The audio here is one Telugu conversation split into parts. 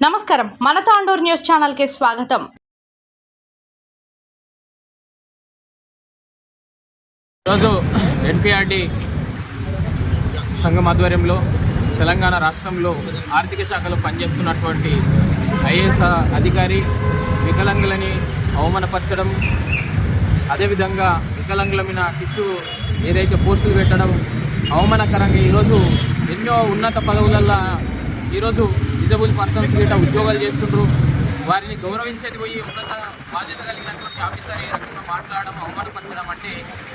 నమస్కారం. మన తాండూర్ న్యూస్ ఛానల్కి స్వాగతం. ఈరోజు ఎన్పిఆర్డి సంఘం ఆధ్వర్యంలో తెలంగాణ రాష్ట్రంలో ఆర్థిక శాఖలో పనిచేస్తున్నటువంటి ఐఏఎస్ అధికారి వికలాంగులని అవమానపరచడం అదేవిధంగా వికలాంగుల మీద కిస్టు ఏదైతే పోస్టులు పెట్టడం అవమానకరంగా ఈరోజు ఎన్నో ఉన్నత పదవులల్లో ఈరోజు డిజబుల్ పర్సన్స్ గిట్ట ఉద్యోగాలు చేస్తుండ్రు. వారిని గౌరవించేది పోయి ఉన్నత బాధ్యత కలిగినటువంటి ఆఫీసర్ రకంగా మాట్లాడడం అవమానపరచడం అంటే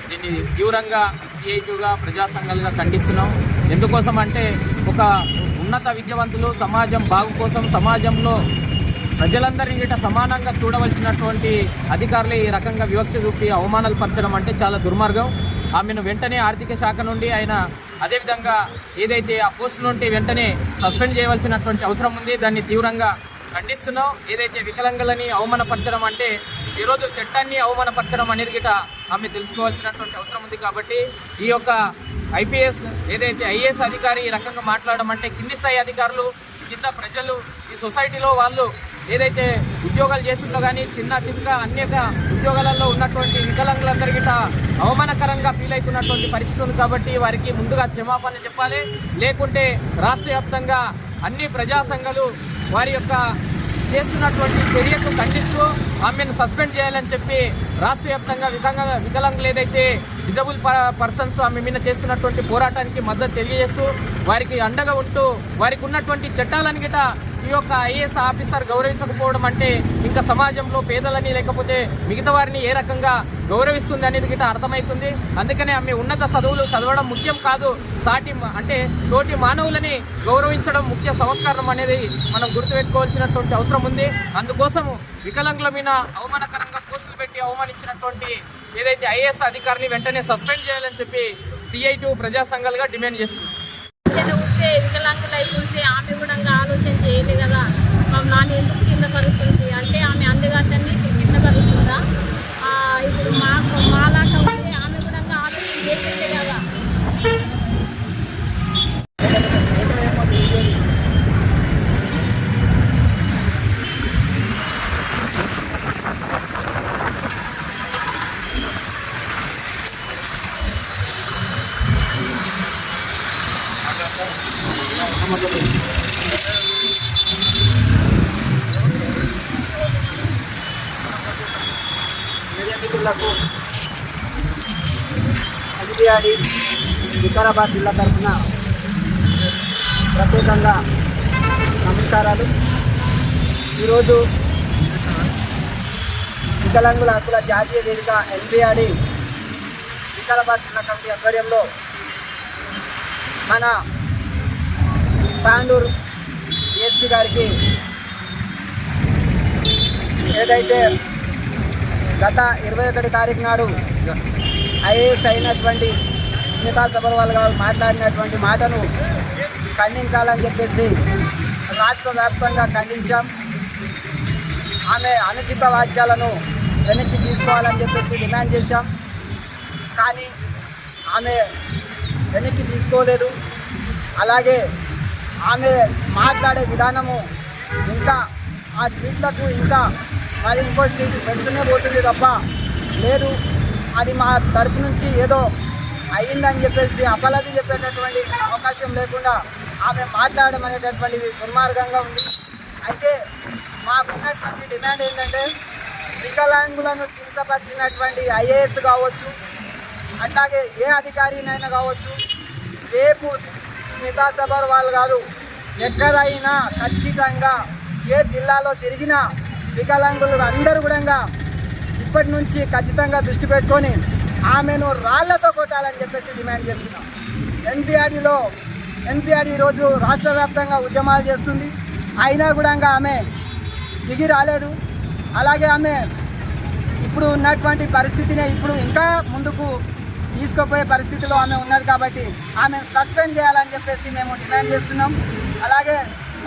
దీన్ని తీవ్రంగా సిఐటీగా ప్రజా సంఘాలుగా ఖండిస్తున్నాం. ఎందుకోసం అంటే ఒక ఉన్నత విద్యావంతులు సమాజం బాగు కోసం సమాజంలో ప్రజలందరినీ గిట సమానంగా చూడవలసినటువంటి అధికారులు ఈ రకంగా వివక్ష చూపి అవమానాలు పరచడం అంటే చాలా దుర్మార్గం. ఆమెను వెంటనే ఆర్థిక శాఖ నుండి ఆయన అదేవిధంగా ఏదైతే ఆ పోస్ట్ నుండి వెంటనే సస్పెండ్ చేయవలసినటువంటి అవసరం ఉంది దాన్ని తీవ్రంగా ఖండిస్తున్నాం. ఏదైతే వికలాంగులని అవమానపరచడం అంటే ఈరోజు చట్టాన్ని అవమానపరచడం అనేది గిట ఆమె తెలుసుకోవాల్సినటువంటి అవసరం ఉంది కాబట్టి ఈ యొక్క ఐపీఎస్ ఏదైతే ఐఏఎస్ అధికారి ఈ రకంగా మాట్లాడడం అంటే కింది స్థాయి అధికారులు కింద ప్రజలు ఈ సొసైటీలో వాళ్ళు ఏదైతే ఉద్యోగాలు చేస్తుందో కానీ చిన్న చిన్న అనేక ఉద్యోగాలలో ఉన్నటువంటి వికలాంగులందరికీ అవమానకరంగా ఫీల్ అవుతున్నటువంటి పరిస్థితి ఉంది కాబట్టి వారికి ముందుగా క్షమాపణ చెప్పాలి. లేకుంటే రాష్ట్ర వ్యాప్తంగా అన్ని ప్రజా సంఘాలు వారి యొక్క చేస్తున్నటువంటి చర్యకు ఖండిస్తూ ఆమెను సస్పెండ్ చేయాలని చెప్పి రాష్ట్ర వ్యాప్తంగా వికలాంగ వికలాంగులు ఏదైతే డిజబుల్ పర్సన్స్ ఆమె మీద చేస్తున్నటువంటి పోరాటానికి మద్దతు తెలియజేస్తూ వారికి అండగా ఉంటూ వారికి ఉన్నటువంటి చట్టాలను గిట ఈ యొక్క ఐఏఎస్ ఆఫీసర్ గౌరవించకపోవడం అంటే ఇంకా సమాజంలో పేదలని లేకపోతే మిగతా వారిని ఏ రకంగా గౌరవిస్తుంది అనేది గిట అర్థమవుతుంది అందుకనే ఆమె ఉన్నత చదువులు చదవడం ముఖ్యం కాదు. సాటి అంటే తోటి మానవులని గౌరవించడం ముఖ్య సంస్కారం అనేది మనం గుర్తుపెట్టుకోవాల్సినటువంటి అవసరం ఉంది. అందుకోసం వికలాంగుల మీద అవమానకరంగా పోస్టులు పెట్టి అవమానించినటువంటి ఏదైతే ఐఏఎస్ అధికారిని వెంటనే సస్పెండ్ చేయాలని చెప్పి సిఐటి ప్రజా సంఘాలుగా డిమాండ్ చేస్తున్నాం చిన్న ఉంటే వికలాంగులు అయి ఉంటే ఆమె కూడా ఇంకా ఆలోచన చేయలేదు కదా మా నాన్న ఎందుకు కింద పరుస్తుంది అంటే ఆమె అందగాటన్ని కింద పరుస్తుందా ఆ, ఇప్పుడు మాకు మాలాగా ఉంటే ఆమె కూడా ఇంకా ఆలోచన చేసేదే కదా మీడియా మిత్రులకు వికారాబాద్ జిల్లా తరఫున ప్రత్యేకంగా నమస్కారాలు. ఈరోజు వికలాంగుల హక్కుల జాతీయ వేదిక ఎన్బిఆర్డి వికారాబాద్ జిల్లా కమిటీ ఆధ్వర్యంలో మన తాండూరు డిఎస్పీ గారికి ఏదైతే గత ఇరవై ఒకటి తారీఖు నాడు ఐఏఎస్ అయినటువంటి స్మితా సబర్వాల్ గారు మాట్లాడినటువంటి మాటను ఖండించాలని చెప్పేసి రాష్ట్ర వ్యాప్తంగా ఖండించాం. ఆమె అనుచిత వాక్యాలను వెనక్కి తీసుకోవాలని చెప్పేసి డిమాండ్ చేశాం. కానీ ఆమె వెనక్కి తీసుకోలేదు. అలాగే ఆమె మాట్లాడే విధానము ఇంకా ఆ ట్వీట్లకు ఇంకా మరి ఇంకో ట్వీట్ పెడుతూనే పోతుంది తప్ప లేదు. అది మా తరపు నుంచి ఏదో అయ్యిందని చెప్పేసి అపలది చెప్పేటటువంటి అవకాశం లేకుండా ఆమె మాట్లాడడం అనేటటువంటిది దుర్మార్గంగా ఉంది. అయితే మాకున్నటువంటి డిమాండ్ ఏంటంటే వికలాంగులను కించపరిచినటువంటి ఐఏఎస్ కావచ్చు అట్లాగే ఏ అధికారినైనా కావచ్చు రేపు స్మితా సబర్వాల్ గారు ఎక్కడైనా ఖచ్చితంగా ఏ జిల్లాలో తిరిగినా వికలాంగులు అందరూ కూడా ఇప్పటి నుంచి ఖచ్చితంగా దృష్టి పెట్టుకొని ఆమెను రాళ్ళతో కొట్టాలని చెప్పేసి డిమాండ్ చేస్తున్నాం. ఎన్పిఆర్డిలో ఎన్పిఆర్డి ఈరోజు రాష్ట్ర వ్యాప్తంగా ఉద్యమాలు చేస్తుంది. అయినా కూడా ఆమె దిగి రాలేదు. అలాగే ఆమె ఇప్పుడు ఉన్నటువంటి పరిస్థితినే ఇప్పుడు ఇంకా ముందుకు తీసుకుపోయే పరిస్థితిలో ఆమె ఉన్నది కాబట్టి ఆమె సస్పెండ్ చేయాలని చెప్పేసి మేము డిమాండ్ చేస్తున్నాం. అలాగే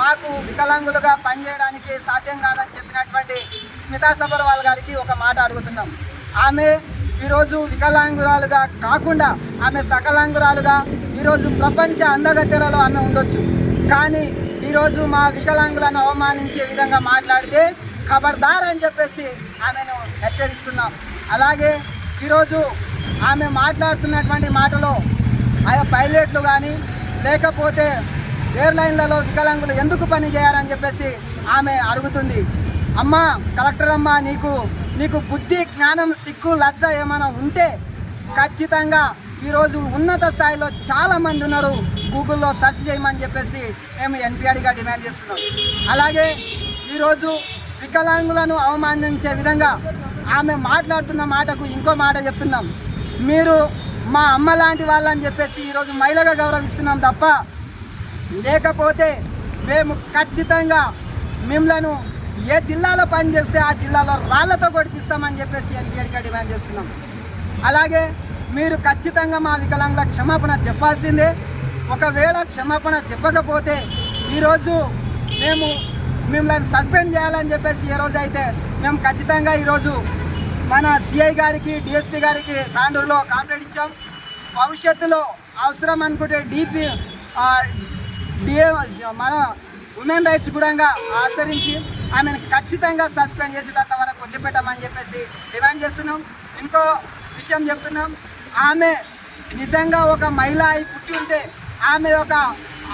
మాకు వికలాంగులుగా పనిచేయడానికి సాధ్యం కాదని చెప్పినటువంటి స్మితా సబర్వాల్ గారికి ఒక మాట అడుగుతున్నాం. ఆమె ఈరోజు వికలాంగురాలుగా కాకుండా ఆమె సకలాంగురాలుగా ఈరోజు ప్రపంచ అందగతెరలో ఆమె ఉండొచ్చు. కానీ ఈరోజు మా వికలాంగులను అవమానించే విధంగా మాట్లాడితే ఖబర్దార్ అని చెప్పేసి ఆమెను హెచ్చరిస్తున్నాం. అలాగే ఈరోజు ఆమె మాట్లాడుతున్నటువంటి మాటలో ఆయా పైలట్లు కానీ లేకపోతే ఎయిర్లైన్లలో వికలాంగులు ఎందుకు పని చేయాలని చెప్పేసి ఆమె అడుగుతుంది. అమ్మ కలెక్టర్ అమ్మ నీకు నీకు బుద్ధి జ్ఞానం సిగ్గు లజ్జ ఏమైనా ఉంటే ఖచ్చితంగా ఈరోజు ఉన్నత స్థాయిలో చాలామంది ఉన్నారు. గూగుల్లో సెర్చ్ చేయమని చెప్పేసి మేము ఎన్పిఆర్గా డిమాండ్ చేస్తున్నాం. అలాగే ఈరోజు వికలాంగులను అవమానించే విధంగా ఆమె మాట్లాడుతున్న మాటకు ఇంకో మాట చెప్తున్నాం. మీరు మా అమ్మ లాంటి వాళ్ళని చెప్పేసి ఈరోజు మహిళగా గౌరవిస్తున్నాం తప్ప లేకపోతే మేము ఖచ్చితంగా మిమ్మలను ఏ జిల్లాలో పనిచేస్తే ఆ జిల్లాలో రాళ్ళతో కొడిపిస్తామని చెప్పేసి ఎన్టీఆర్గా డిమాండ్ చేస్తున్నాం. అలాగే మీరు ఖచ్చితంగా మా వికలాంగుల క్షమాపణ చెప్పాల్సిందే. ఒకవేళ క్షమాపణ చెప్పకపోతే ఈరోజు మేము మిమ్మల్ని సస్పెండ్ చేయాలని చెప్పేసి ఏ రోజు అయితే మేము ఖచ్చితంగా ఈరోజు మన సిఐ గారికి డిఎస్పి గారికి తాండూరులో కంప్లైంట్ ఇచ్చాం. భవిష్యత్తులో అవసరం అనుకుంటే డిపి డిఏ మన ఉమెన్ రైట్స్ కూడా ఆచరించి ఆమెను ఖచ్చితంగా సస్పెండ్ చేసేటంత వరకు వదిలిపెట్టామని చెప్పేసి డిమాండ్ చేస్తున్నాం. ఇంకో విషయం చెప్తున్నాం. ఆమె నిజంగా ఒక మహిళ అయి పుట్టి ఉంటే ఆమె ఒక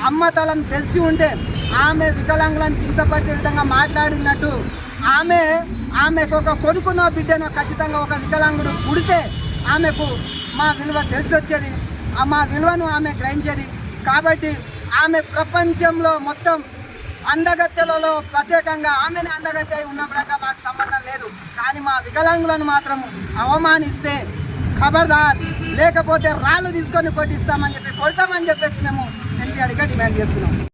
అమ్మతలం తెలిసి ఉంటే ఆమె వికలాంగులను కించపరిచే విధంగా మాట్లాడినట్టు ఆమె ఆమెకు ఒక కొడుకునో బిడ్డనో ఖచ్చితంగా ఒక వికలాంగుడు పుడితే ఆమెకు మా విలువ తెలిసి వచ్చేది మా విలువను ఆమె గ్రహించేది. కాబట్టి ఆమె ప్రపంచంలో మొత్తం అందగత్తెలలో ప్రత్యేకంగా ఆమెను అందగత్తె అయి మాకు సంబంధం లేదు. కానీ మా వికలాంగులను మాత్రం అవమానిస్తే ఖబర్దార్ లేకపోతే రాళ్ళు తీసుకొని కొట్టిస్తామని చెప్పి కొడతామని చెప్పేసి మేము ఎన్టీఆర్గా డిమాండ్ చేస్తున్నాం.